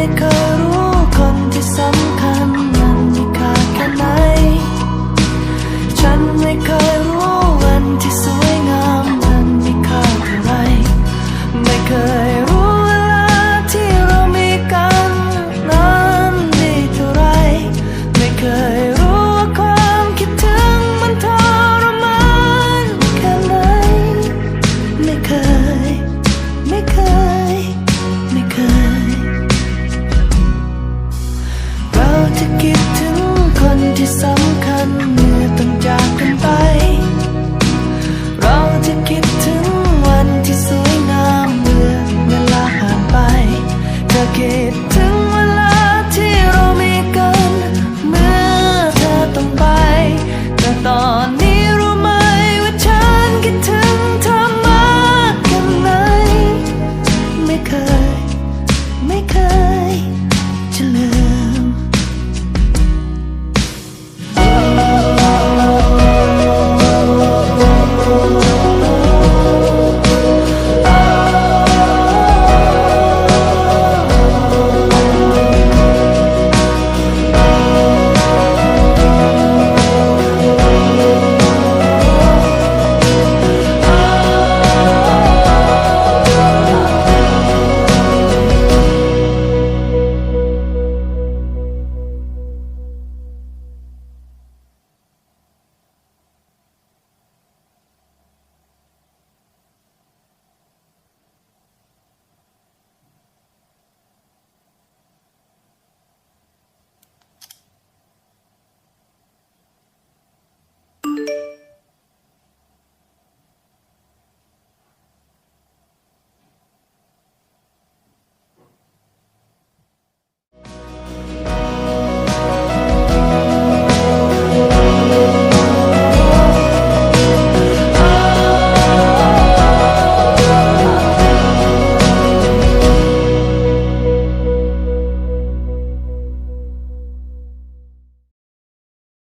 it.